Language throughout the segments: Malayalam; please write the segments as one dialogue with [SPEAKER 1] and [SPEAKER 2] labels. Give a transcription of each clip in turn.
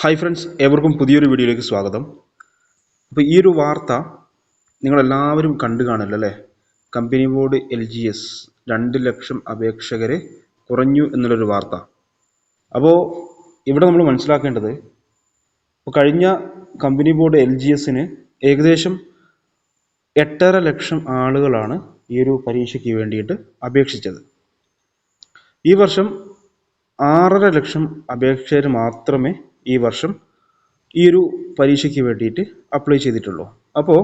[SPEAKER 1] ഹായ് ഫ്രണ്ട്സ് ഏവർക്കും പുതിയൊരു വീഡിയോയിലേക്ക് സ്വാഗതം. അപ്പോൾ ഈ ഒരു വാർത്ത നിങ്ങളെല്ലാവരും കണ്ടു കാണില്ല അല്ലേ? Company board L G S രണ്ട് ലക്ഷം അപേക്ഷകരെ കുറഞ്ഞു എന്നുള്ളൊരു വാർത്ത. അപ്പോൾ ഇവിടെ നമ്മൾ മനസ്സിലാക്കേണ്ടത് ഇപ്പോൾ കഴിഞ്ഞ കമ്പനി ബോർഡ് എൽ ജി എസിന് ഏകദേശം എട്ടര ലക്ഷം ആളുകളാണ് ഈ ഒരു പരീക്ഷയ്ക്ക് വേണ്ടിയിട്ട് അപേക്ഷിച്ചത്. ഈ വർഷം ആറര ലക്ഷം അപേക്ഷകർ മാത്രമേ ഈ വർഷം ഈ ഒരു പരീക്ഷയ്ക്ക് വേണ്ടിയിട്ട് അപ്ലൈ ചെയ്തിട്ടുള്ളൂ. അപ്പോൾ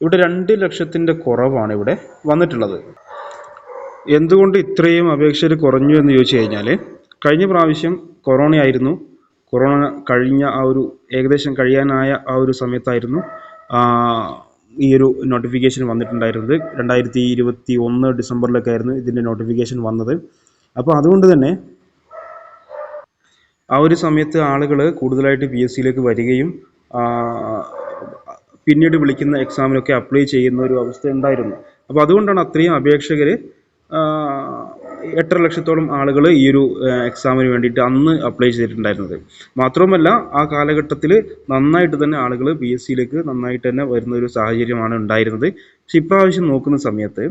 [SPEAKER 1] ഇവിടെ രണ്ട് ലക്ഷത്തിന്റെ കുറവാണ് ഇവിടെ വന്നിട്ടുള്ളത്. എന്തുകൊണ്ട് ഇത്രയും അപേക്ഷകർ കുറഞ്ഞു എന്ന് ചോദിച്ചു കഴിഞ്ഞാൽ കഴിഞ്ഞ പ്രാവശ്യം കൊറോണ ആയിരുന്നു. കൊറോണ കഴിഞ്ഞ ആ ഒരു ഏകദേശം കഴിയാനായ ആ ഒരു സമയത്തായിരുന്നു ഈ ഒരു നോട്ടിഫിക്കേഷൻ വന്നിട്ടുണ്ടായിരുന്നത്. രണ്ടായിരത്തി ഇരുപത്തി ഒന്ന് ഡിസംബറിലൊക്കെ ആയിരുന്നു ഇതിന്റെ നോട്ടിഫിക്കേഷൻ വന്നത്. അപ്പോൾ അതുകൊണ്ട് തന്നെ ആ ഒരു സമയത്ത് ആളുകൾ കൂടുതലായിട്ട് പി എസ് സിയിലേക്ക് വരികയും പിന്നീട് വിളിക്കുന്ന എക്സാമിനൊക്കെ അപ്ലൈ ചെയ്യുന്ന ഒരു അവസ്ഥ ഉണ്ടായിരുന്നു. അപ്പോൾ അതുകൊണ്ടാണ് അത്രയും അപേക്ഷകർ എട്ടര ലക്ഷത്തോളം ആളുകൾ ഈ ഒരു എക്സാമിന് വേണ്ടിയിട്ട് അന്ന് അപ്ലൈ ചെയ്തിട്ടുണ്ടായിരുന്നത്. മാത്രവുമല്ല ആ കാലഘട്ടത്തിൽ നന്നായിട്ട് തന്നെ ആളുകൾ പി എസ് സിയിലേക്ക് നന്നായിട്ട് തന്നെ വരുന്ന ഒരു സാഹചര്യമാണ് ഉണ്ടായിരുന്നത്. പക്ഷെ ഇപ്രാവശ്യം നോക്കുന്ന സമയത്ത്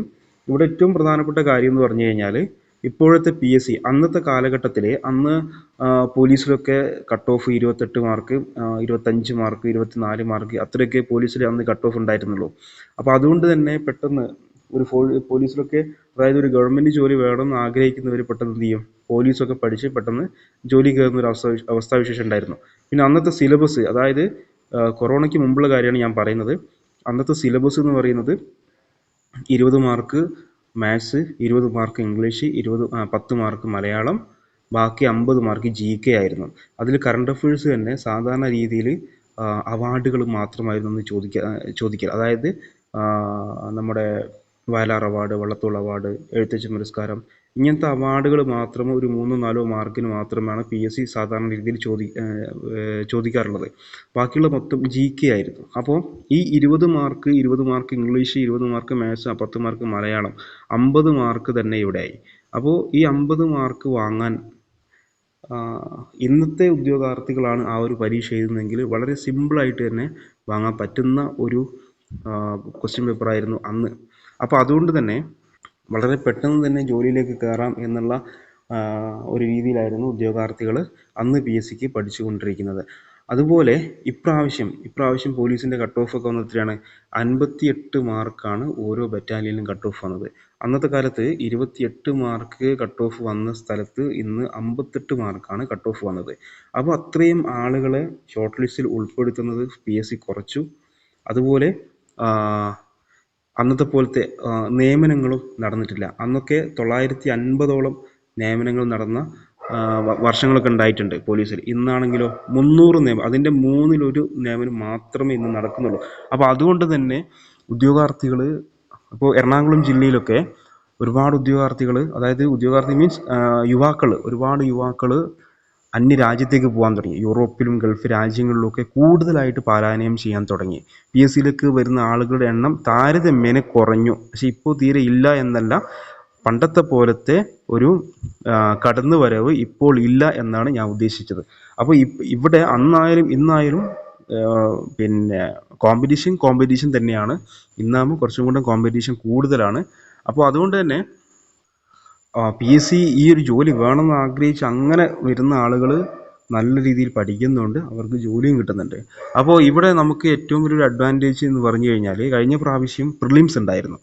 [SPEAKER 1] ഇവിടെ ഏറ്റവും പ്രധാനപ്പെട്ട കാര്യം എന്ന് പറഞ്ഞു കഴിഞ്ഞാൽ ഇപ്പോഴത്തെ പി എസ് സി അന്നത്തെ കാലഘട്ടത്തിലെ അന്ന് പോലീസിലൊക്കെ കട്ട് ഓഫ് ഇരുപത്തെട്ട് മാർക്ക് ഇരുപത്തഞ്ച് മാർക്ക് ഇരുപത്തിനാല് മാർക്ക് അത്രയൊക്കെ പോലീസിൽ അന്ന് കട്ട് ഓഫ് ഉണ്ടായിരുന്നുള്ളൂ. അപ്പോൾ അതുകൊണ്ട് തന്നെ പെട്ടെന്ന് ഒരു പോലീസിലൊക്കെ അതായത് ഒരു ഗവൺമെന്റ് ജോലി വേണമെന്ന് ആഗ്രഹിക്കുന്നവർ പെട്ടെന്ന് എന്ത് ചെയ്യും? പോലീസൊക്കെ പഠിച്ച് പെട്ടെന്ന് ജോലി കയറുന്ന ഒരു അവസ്ഥ അവസ്ഥാവിശേഷം ഉണ്ടായിരുന്നു. പിന്നെ അന്നത്തെ സിലബസ് അതായത് കൊറോണയ്ക്ക് മുമ്പുള്ള കാര്യമാണ് ഞാൻ പറയുന്നത്. അന്നത്തെ സിലബസ് എന്ന് പറയുന്നത് ഇരുപത് മാർക്ക് മാത്സ് ഇരുപത് മാർക്ക് ഇംഗ്ലീഷ് ഇരുപത് പത്ത് മാർക്ക് മലയാളം ബാക്കി അമ്പത് മാർക്ക് ജി കെ ആയിരുന്നു. അതിൽ കറണ്ട് അഫയേഴ്സ് തന്നെ സാധാരണ രീതിയിൽ അവാർഡുകൾ മാത്രമായിരുന്നു അന്ന് ചോദിക്കുക ചോദിക്കുക അതായത് നമ്മുടെ വയലാർ അവാർഡ് വള്ളത്തോൾ അവാർഡ് എഴുത്തച്ഛൻ പുരസ്കാരം. ഇങ്ങനത്തെ അവാർഡുകൾ മാത്രം ഒരു മൂന്നോ നാലോ മാർക്കിന് മാത്രമാണ് പി എസ് സി സാധാരണ രീതിയിൽ ചോദി ചോദിക്കാറുള്ളത്. ബാക്കിയുള്ള മൊത്തം ജി കെ ആയിരുന്നു. അപ്പോൾ ഈ ഇരുപത് മാർക്ക് ഇരുപത് മാർക്ക് ഇംഗ്ലീഷ് ഇരുപത് മാർക്ക് മാത്സ് പത്ത് മാർക്ക് മലയാളം അമ്പത് മാർക്ക് തന്നെ ഇവിടെ ആയി അപ്പോൾ ഈ അമ്പത് മാർക്ക് വാങ്ങാൻ ഇന്നത്തെ ഉദ്യോഗാർത്ഥികളാണ് ആ ഒരു പരീക്ഷ എഴുതുന്നതെങ്കിൽ വളരെ സിമ്പിളായിട്ട് തന്നെ വാങ്ങാൻ പറ്റുന്ന ഒരു ക്വസ്റ്റ്യൻ പേപ്പറായിരുന്നു അന്ന്. അപ്പോൾ അതുകൊണ്ട് തന്നെ വളരെ പെട്ടെന്ന് തന്നെ ജോലിയിലേക്ക് കയറാം എന്നുള്ള ഒരു രീതിയിലായിരുന്നു ഉദ്യോഗാർത്ഥികൾ അന്ന് പി എസ് സിക്ക് പഠിച്ചുകൊണ്ടിരിക്കുന്നത്. അതുപോലെ ഇപ്രാവശ്യം ഇപ്രാവശ്യം പോലീസിന്റെ കട്ട് ഓഫ് ഒക്കെ വന്നത് എത്രയാണ് അൻപത്തിയെട്ട് മാർക്കാണ് ഓരോ ബറ്റാലിയനും കട്ട് ഓഫ് വന്നത്. അന്നത്തെ കാലത്ത് ഇരുപത്തിയെട്ട് മാർക്ക് കട്ട് ഓഫ് വന്ന സ്ഥലത്ത് ഇന്ന് അമ്പത്തെട്ട് മാർക്കാണ് കട്ട് ഓഫ് വന്നത്. അപ്പോൾ അത്രയും ആളുകളെ ഷോർട്ട് ലിസ്റ്റിൽ ഉൾപ്പെടുത്തുന്നത് പി എസ് സി കുറച്ചു. അതുപോലെ അന്നത്തെ പോലത്തെ നിയമനങ്ങളും നടന്നിട്ടില്ല. അന്നൊക്കെ തൊള്ളായിരത്തി അൻപതോളം നിയമനങ്ങൾ നടന്ന വർഷങ്ങളൊക്കെ ഉണ്ടായിട്ടുണ്ട് പോലീസിൽ. ഇന്നാണെങ്കിലോ മുന്നൂറ് നിയമം അതിന്റെ മൂന്നിലൊരു നിയമനം മാത്രമേ ഇന്ന് നടക്കുന്നുള്ളൂ. അപ്പോൾ അതുകൊണ്ട് തന്നെ ഉദ്യോഗാർത്ഥികൾ ഇപ്പോൾ എറണാകുളം ജില്ലയിലൊക്കെ ഒരുപാട് ഉദ്യോഗാർത്ഥികൾ അതായത് ഉദ്യോഗാർത്ഥി മീൻസ് യുവാക്കൾ ഒരുപാട് യുവാക്കൾ അന്യ രാജ്യത്തേക്ക് പോകാൻ തുടങ്ങി. യൂറോപ്പിലും ഗൾഫ് രാജ്യങ്ങളിലുമൊക്കെ കൂടുതലായിട്ട് പാലായനം ചെയ്യാൻ തുടങ്ങി. പി എസ് സിയിലേക്ക് വരുന്ന ആളുകളുടെ എണ്ണം താരതമ്യേന കുറഞ്ഞു. പക്ഷെ ഇപ്പോൾ തീരെ ഇല്ല എന്നല്ല പണ്ടത്തെ പോലത്തെ ഒരു കടന്നു കടന്നുവരവ് ഇപ്പോൾ ഇല്ല എന്നാണ് ഞാൻ ഉദ്ദേശിച്ചത്. അപ്പോൾ ഇവിടെ അന്നായാലും ഇന്നായാലും പിന്നെ കോമ്പറ്റീഷൻ കോമ്പറ്റീഷൻ തന്നെയാണ്. ഇന്നാകുമ്പോൾ കുറച്ചും കൂടെ കോമ്പറ്റീഷൻ കൂടുതലാണ്. അപ്പോൾ അതുകൊണ്ട് തന്നെ പി എസ് സി ഈ ഒരു ജോലി വേണമെന്ന് ആഗ്രഹിച്ച് അങ്ങനെ വരുന്ന ആളുകൾ നല്ല രീതിയിൽ പഠിക്കുന്നുണ്ട്. അവർക്ക് ജോലിയും കിട്ടുന്നുണ്ട്. അപ്പോൾ ഇവിടെ നമുക്ക് ഏറ്റവും വലിയൊരു അഡ്വാന്റേജ് എന്ന് പറഞ്ഞു കഴിഞ്ഞാൽ കഴിഞ്ഞ പ്രാവശ്യം പ്രിലിംസ് ഉണ്ടായിരുന്നു.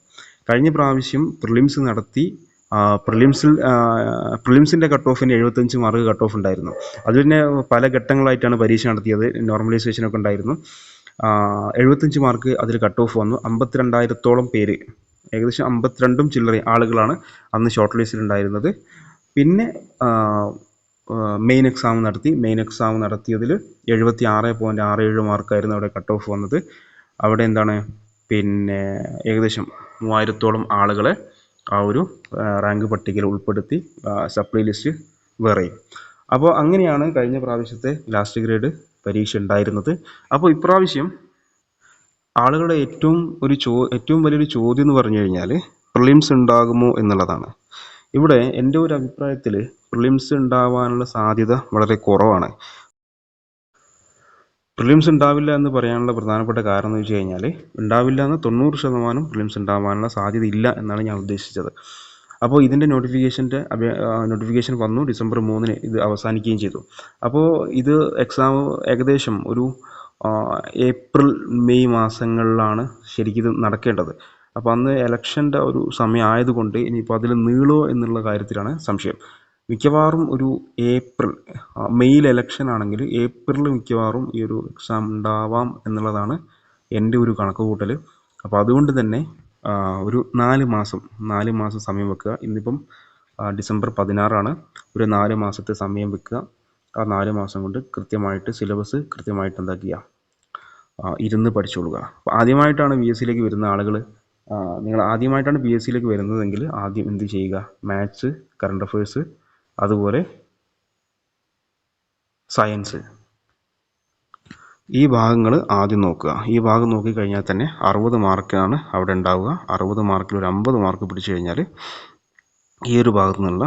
[SPEAKER 1] കഴിഞ്ഞ പ്രാവശ്യം പ്രിലിംസ് നടത്തി പ്രിലിംസിൽ പ്രിലിംസിന്റെ കട്ട് ഓഫിന് എഴുപത്തഞ്ച് മാർക്ക് കട്ട് ഓഫ് ഉണ്ടായിരുന്നു. അത് പിന്നെ പല ഘട്ടങ്ങളായിട്ടാണ് പരീക്ഷ നടത്തിയത്. നോർമലൈസേഷനൊക്കെ ഉണ്ടായിരുന്നു. എഴുപത്തഞ്ച് മാർക്ക് അതിൽ കട്ട് ഓഫ് വന്നു. അമ്പത്തിരണ്ടായിരത്തോളം പേര് ഏകദേശം അമ്പത്തിരണ്ടും ചില്ലറ ആളുകളാണ് അന്ന് ഷോർട്ട് ലിസ്റ്റിൽ ഉണ്ടായിരുന്നത്. പിന്നെ മെയിൻ എക്സാം നടത്തി. മെയിൻ എക്സാം നടത്തിയതിൽ എഴുപത്തി ആറ് പോയിന്റ് ആറ് ഏഴ് മാർക്കായിരുന്നു അവിടെ കട്ട് ഓഫ് വന്നത്. അവിടെ എന്താണ്? പിന്നെ ഏകദേശം മൂവായിരത്തോളം ആളുകളെ ആ ഒരു റാങ്ക് പട്ടികയിൽ ഉൾപ്പെടുത്തി സപ്ലൈ ലിസ്റ്റ് വേറെയും അപ്പോൾ അങ്ങനെയാണ് കഴിഞ്ഞ പ്രാവശ്യത്തെ ലാസ്റ്റ് ഗ്രേഡ് പരീക്ഷ ഉണ്ടായിരുന്നത്. അപ്പോൾ ഇപ്രാവശ്യം ആളുകളുടെ ഏറ്റവും ഒരു ചോ ഏറ്റവും വലിയൊരു ചോദ്യം എന്ന് പറഞ്ഞു കഴിഞ്ഞാൽ പ്രിലിംസ് ഉണ്ടാകുമോ എന്നുള്ളതാണ്. ഇവിടെ എന്റെ ഒരു അഭിപ്രായത്തിൽ പ്രിലിംസ് ഉണ്ടാവാനുള്ള സാധ്യത വളരെ കുറവാണ്. പ്രിലിംസ് ഉണ്ടാവില്ല എന്ന് പറയാനുള്ള പ്രധാനപ്പെട്ട കാരണം എന്ന് വെച്ച് കഴിഞ്ഞാൽ ഉണ്ടാവില്ല എന്ന് തൊണ്ണൂറ് ശതമാനം പ്രിലിംസ് ഉണ്ടാവാനുള്ള സാധ്യത ഇല്ല എന്നാണ് ഞാൻ ഉദ്ദേശിച്ചത്. അപ്പോൾ ഇതിന്റെ നോട്ടിഫിക്കേഷന്റെ നോട്ടിഫിക്കേഷൻ വന്നു ഡിസംബർ മൂന്നിന് ഇത് അവസാനിക്കുകയും ചെയ്തു. അപ്പോൾ ഇത് എക്സാം ഏകദേശം ഒരു ഏപ്രിൽ മെയ് മാസങ്ങളിലാണ് ശരിക്കും ഇത് നടക്കേണ്ടത്. അപ്പോൾ അന്ന് ഇലക്ഷന്റെ ഒരു സമയം ആയതുകൊണ്ട് ഇനിയിപ്പോൾ അതിൽ നീളോ എന്നുള്ള കാര്യത്തിലാണ് സംശയം. മിക്കവാറും ഒരു ഏപ്രിൽ മെയ്യിൽ ഇലക്ഷൻ ആണെങ്കിൽ ഏപ്രിൽ മിക്കവാറും ഈ ഒരു എക്സാം ഉണ്ടാവാം എന്നുള്ളതാണ് എന്റെ ഒരു കണക്ക് കൂട്ടൽ അപ്പോൾ അതുകൊണ്ട് തന്നെ ഒരു നാല് മാസം നാല് മാസം സമയം വെക്കുക. ഇന്നിപ്പം ഡിസംബർ പതിനാറാണ്. ഒരു നാല് മാസത്തെ സമയം വെക്കുക. ആ നാല് മാസം കൊണ്ട് കൃത്യമായിട്ട് സിലബസ് കൃത്യമായിട്ട് എന്താക്കുക ഇരുന്ന് പഠിച്ചുകൊള്ളുക അപ്പോൾ ആദ്യമായിട്ടാണ് ബി എസ് സിയിലേക്ക് വരുന്ന ആളുകൾ നിങ്ങൾ ആദ്യമായിട്ടാണ് ബി എസ് സിയിലേക്ക് വരുന്നതെങ്കിൽ ആദ്യം എന്ത് ചെയ്യുക? മാത്സ് കറണ്ട് അഫയേഴ്സ് അതുപോലെ സയൻസ് ഈ ഭാഗങ്ങൾ ആദ്യം നോക്കുക. ഈ ഭാഗം നോക്കിക്കഴിഞ്ഞാൽ തന്നെ അറുപത് മാർക്കാണ് അവിടെ ഉണ്ടാവുക. അറുപത് മാർക്കിൽ ഒരു അമ്പത് മാർക്ക് പിടിച്ചു കഴിഞ്ഞാൽ ഈ ഒരു ഭാഗത്തു നിന്നുള്ള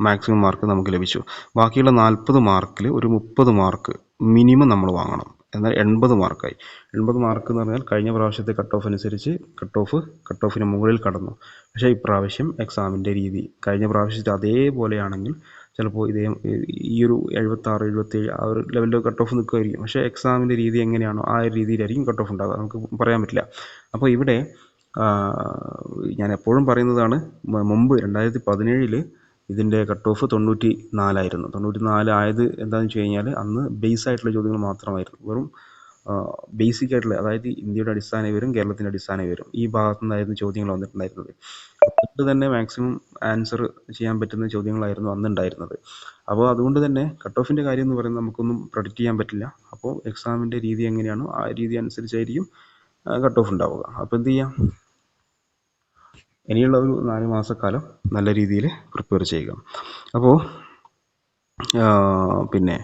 [SPEAKER 1] മാക്സിമം മാർക്ക് നമുക്ക് ലഭിച്ചു. ബാക്കിയുള്ള നാൽപ്പത് മാർക്കിൽ ഒരു മുപ്പത് മാർക്ക് മിനിമം നമ്മൾ വാങ്ങണം. എന്നാൽ എൺപത് മാർക്കായി എൺപത് മാർക്ക് എന്ന് പറഞ്ഞാൽ കഴിഞ്ഞ പ്രാവശ്യത്തെ കട്ട് ഓഫ് അനുസരിച്ച് കട്ട് ഓഫ് കട്ട് ഓഫിന് മുകളിൽ കടന്നു. പക്ഷേ ഇപ്രാവശ്യം എക്സാമിന്റെ രീതി കഴിഞ്ഞ പ്രാവശ്യത്തെ അതേപോലെയാണെങ്കിൽ ചിലപ്പോൾ ഇതേ ഈ ഒരു എഴുപത്താറ് എഴുപത്തേഴ് ആ ഒരു ലെവലിൽ കട്ട് ഓഫ് നിൽക്കുമായിരിക്കും. പക്ഷേ എക്സാമിന്റെ രീതി എങ്ങനെയാണോ ആ ഒരു രീതിയിലായിരിക്കും കട്ട് ഓഫ് ഉണ്ടാകുക നമുക്ക് പറയാൻ പറ്റില്ല. അപ്പോൾ ഇവിടെ ഞാൻ എപ്പോഴും പറയുന്നതാണ് മുമ്പ് രണ്ടായിരത്തി പതിനേഴിൽ ഇതിന്റെ കട്ട് ഓഫ് തൊണ്ണൂറ്റി നാലായിരുന്നു തൊണ്ണൂറ്റി നാല് ആയത് എന്താണെന്ന് വെച്ച് കഴിഞ്ഞാൽ അന്ന് ബേസ് ആയിട്ടുള്ള ചോദ്യങ്ങൾ മാത്രമായിരുന്നു. വെറും ബേസിക് ആയിട്ടുള്ള അതായത് ഇന്ത്യയുടെ അടിസ്ഥാന വിവരം കേരളത്തിന്റെ അടിസ്ഥാന വിവരം ഈ ഭാഗത്തു നിന്നായിരുന്നു ചോദ്യങ്ങൾ വന്നിട്ടുണ്ടായിരുന്നത്. അതുകൊണ്ട് തന്നെ മാക്സിമം ആൻസർ ചെയ്യാൻ പറ്റുന്ന ചോദ്യങ്ങളായിരുന്നു അന്നുണ്ടായിരുന്നത്. അപ്പോൾ അതുകൊണ്ട് തന്നെ കട്ട് ഓഫിന്റെ കാര്യം എന്ന് പറയുന്നത് നമുക്കൊന്നും പ്രൊഡിക്റ്റ് ചെയ്യാൻ പറ്റില്ല. അപ്പോൾ എക്സാമിന്റെ രീതി എങ്ങനെയാണോ ആ രീതി അനുസരിച്ചായിരിക്കും കട്ട് ഓഫ് ഉണ്ടാവുക. അപ്പോൾ എന്ത് ചെയ്യാം? ഇനിയുള്ള ഒരു നാല് മാസക്കാലം നല്ല രീതിയിൽ പ്രിപ്പയർ ചെയ്യുക. അപ്പോൾ പിന്നെ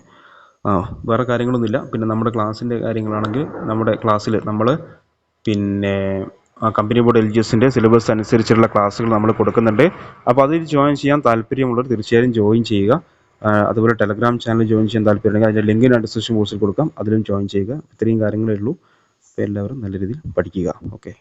[SPEAKER 1] വേറെ കാര്യങ്ങളൊന്നുമില്ല. പിന്നെ നമ്മുടെ ക്ലാസ്സിന്റെ കാര്യങ്ങളാണെങ്കിൽ നമ്മുടെ ക്ലാസ്സിൽ നമ്മൾ പിന്നെ കമ്പനി ബോർഡ് എൽ ജി എസിന്റെ സിലബസ് അനുസരിച്ചുള്ള ക്ലാസ്സുകൾ നമ്മൾ കൊടുക്കുന്നുണ്ട്. അപ്പോൾ അതിൽ ജോയിൻ ചെയ്യാൻ താല്പര്യമുള്ളവർ തീർച്ചയായും ജോയിൻ ചെയ്യുക. അതുപോലെ ടെലഗ്രാം ചാനൽ ജോയിൻ ചെയ്യാൻ താല്പര്യമുണ്ടെങ്കിൽ അതിന്റെ ലിങ്ക് ഞാൻ ബോക്സിൽ കൊടുക്കാം. അതിലും ജോയിൻ ചെയ്യുക. ഇത്രയും കാര്യങ്ങളേ ഉള്ളൂ. അപ്പോൾ എല്ലാവരും നല്ല രീതിയിൽ പഠിക്കുക. ഓക്കെ